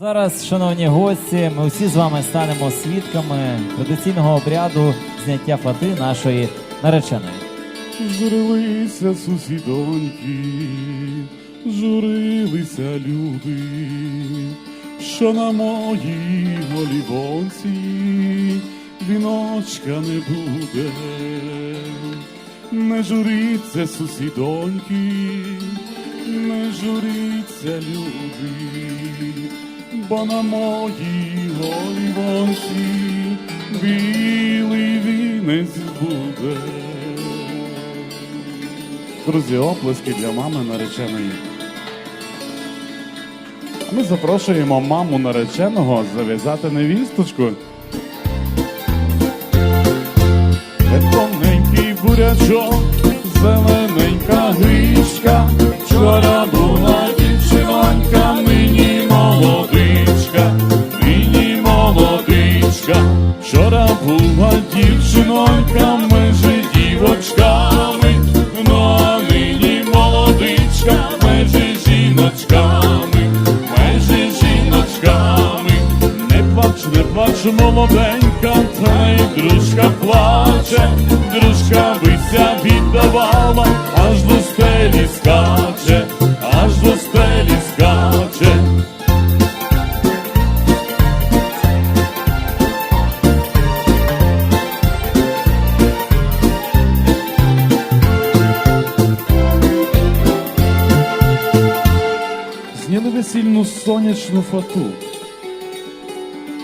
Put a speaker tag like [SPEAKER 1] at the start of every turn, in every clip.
[SPEAKER 1] Зараз, шановні гості, ми всі з вами станемо свідками традиційного обряду зняття фати нашої нареченої.
[SPEAKER 2] Журилися сусідоньки, журилися люди, що на моїй голівонці віночка не буде. Не журіться, сусідоньки, не журіться, люди, бо на моїй голівонці білий вінець буде. Друзі, оплески для мами нареченої. Ми запрошуємо маму нареченого зав'язати невісточку. Тоненький бурячок, зелененька грішка, вчора вчора була дівчинонька, ми же Зняли весільну сонячну фату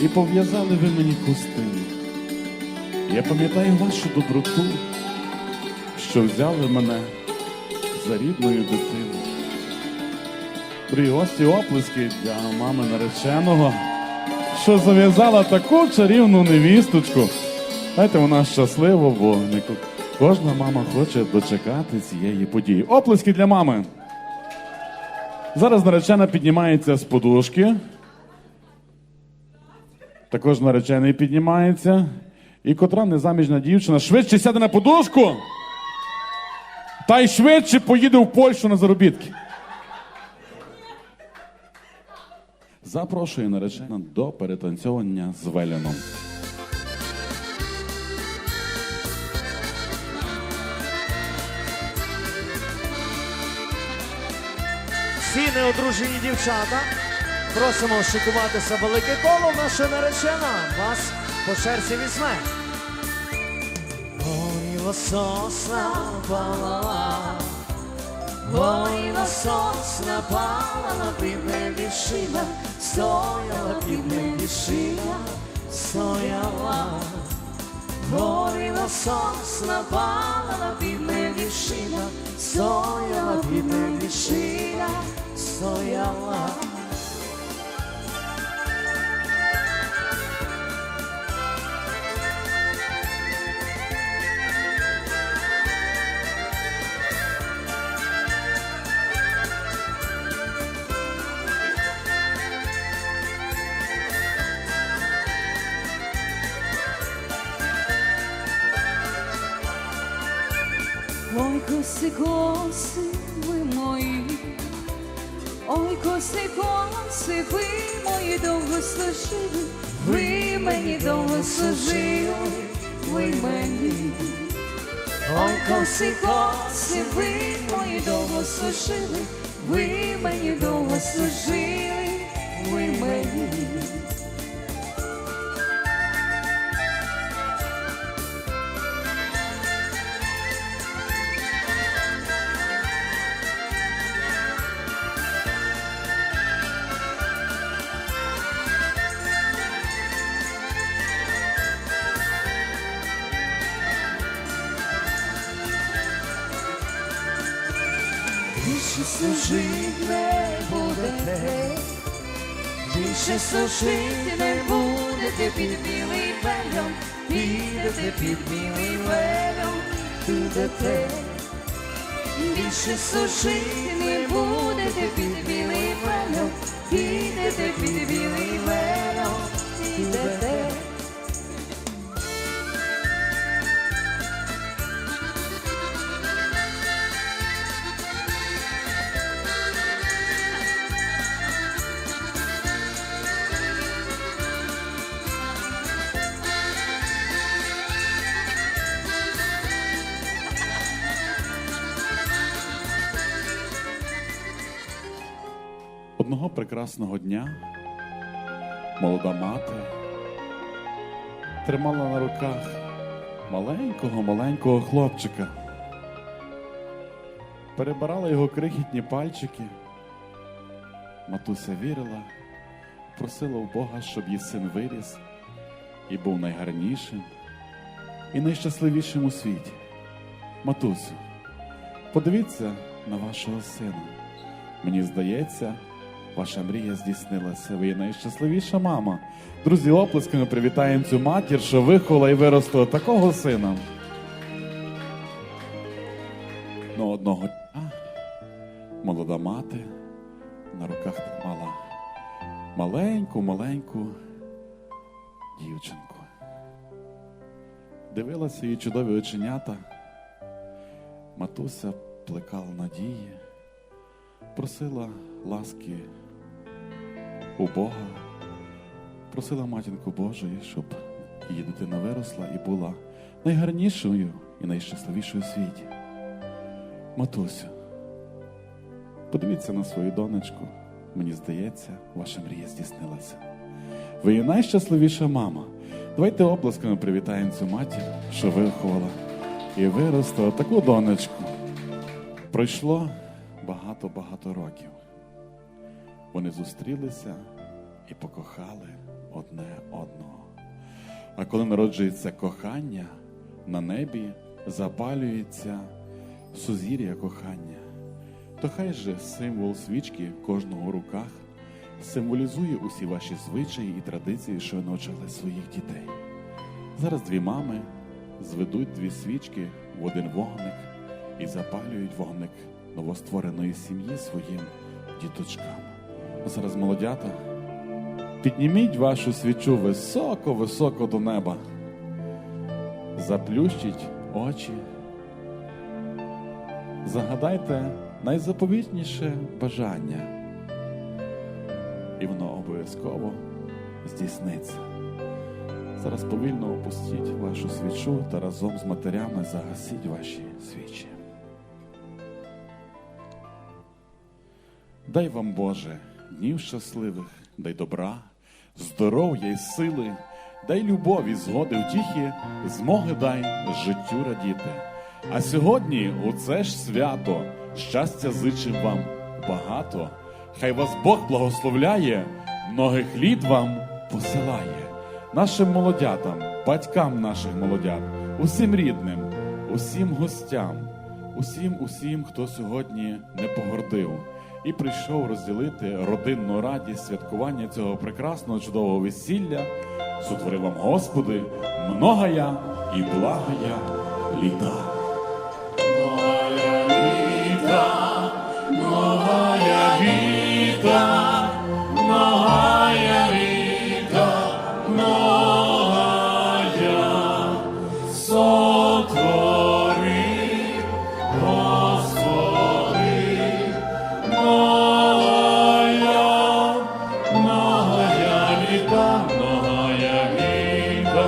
[SPEAKER 2] і пов'язали ви мені хустину. Я пам'ятаю вашу доброту, що взяли мене за рідною дитину. При гості оплески для мами нареченого, що зав'язала таку чарівну невісточку. Знаєте, вона щаслива, бо кожна мама хоче дочекати цієї події. Оплески для мами. Зараз наречена піднімається з подушки. Також наречений піднімається. І котра незаміжна дівчина швидше сяде на подушку. Та й швидше поїде в Польщу на заробітки. Запрошую наречена до перетанцьовування з Веляном.
[SPEAKER 3] Всі неодружені дівчата. Просимо шикуватися велике коло. Наша наречена вас по черзі візьме. Горіла сосна палала, горіла сосна палала, під небішина, стояла під небішина, стояла. Горіла сосна палала, під небішина, стояла під небішина, стояла.
[SPEAKER 4] Ой, коси, коси, ви мої, ой, коси, коси, ви мої довго служили, ви мені довго служили, ви мені. Ой, коси, коси, ви мої довго служили, ви мені довго служили, ви мені. Більше служить не будете, більше служити не будете під білий велем, підете під білий велем, підете. Більше служити не будете під білий
[SPEAKER 2] Одного прекрасного дня молода мати тримала на руках маленького маленького хлопчика. Перебирала його крихітні пальчики. Матуся вірила, просила у Бога, щоб її син виріс і був найгарнішим і найщасливішим у світі. Матусю, подивіться на вашого сина. Мені здається, ваша мрія здійснилася. Ви є найщасливіша мама. Друзі, оплесками привітаємо цю матір, що виховала і виростила такого сина. Ну, одного дня молода мати на руках тримала маленьку, маленьку дівчинку. Дивилася її чудові оченята. Матуся плекала надії, просила ласки у Бога, просила матінку Божої, щоб її дитина виросла і була найгарнішою і найщасливішою у світі. Матусю, подивіться на свою донечку. Мені здається, ваша мрія здійснилася. Ви є найщасливіша мама. Давайте оплесками привітаємо цю матір, що виховала і виростила таку донечку. Пройшло багато-багато років. Вони зустрілися і покохали одне одного. А коли народжується кохання, на небі запалюється сузір'я кохання. То хай же символ свічки кожного в руках символізує усі ваші звичаї і традиції, що навчали своїх дітей. Зараз дві мами зведуть дві свічки в один вогник і запалюють вогник новоствореної сім'ї своїм діточкам. Зараз, молодята, підніміть вашу свічу високо-високо до неба. Заплющіть очі. Загадайте найзаповітніше бажання, і воно обов'язково здійсниться. Зараз повільно опустіть вашу свічу та разом з матерями загасіть ваші свічі. Дай вам, Боже, днів щасливих, дай добра, здоров'я і сили, дай любові, згоди, втіхи, змоги дай життю радіти. А сьогодні у це ж свято щастя зичим вам багато. Хай вас Бог благословляє, многих літ вам посилає. Нашим молодятам, батькам наших молодят, усім рідним, усім гостям, усім, усім, хто сьогодні не погордив і прийшов розділити родинну радість святкування цього прекрасного чудового весілля. Сотвори вам, Господи, многая і благая літа. Літа, многая літа,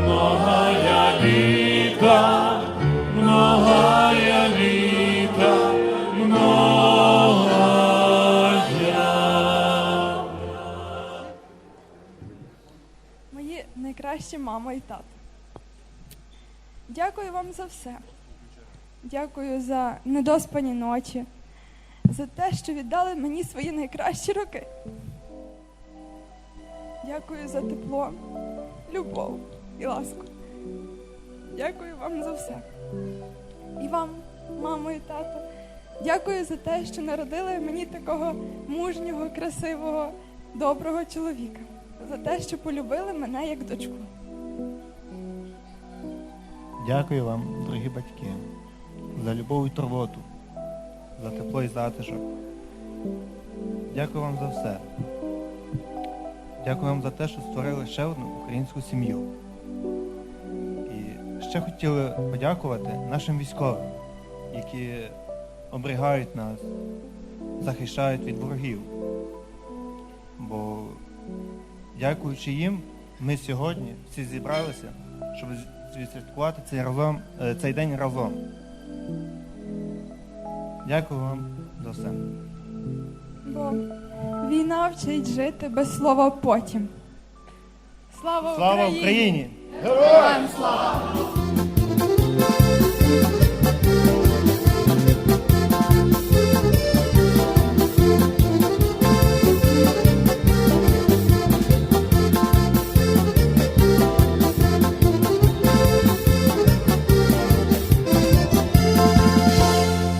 [SPEAKER 2] многая літа, многая літа, многая.
[SPEAKER 5] Мої найкращі мама і тато. Дякую вам за все. Дякую за недоспані ночі, за те, що віддали мені свої найкращі роки. Дякую за тепло, любов і ласку. Дякую вам за все. І вам, мамо і тато. Дякую за те, що народили мені такого мужнього, красивого, доброго чоловіка. За те, що полюбили мене як дочку.
[SPEAKER 6] Дякую вам, дорогі батьки, за любов і турботу, за тепло і затишок. Дякую вам за все. Дякую вам за те, що створили ще одну українську сім'ю. І ще хотіли подякувати нашим військовим, які оберігають нас, захищають від ворогів. Бо, дякуючи їм, ми сьогодні всі зібралися, щоб відсвяткувати цей, разом, е, цей день разом. Дякую вам за все.
[SPEAKER 5] Війна вчить жити без слова потім. Слава,
[SPEAKER 6] Слава Україні!
[SPEAKER 5] Героям слава!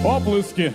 [SPEAKER 2] Оплески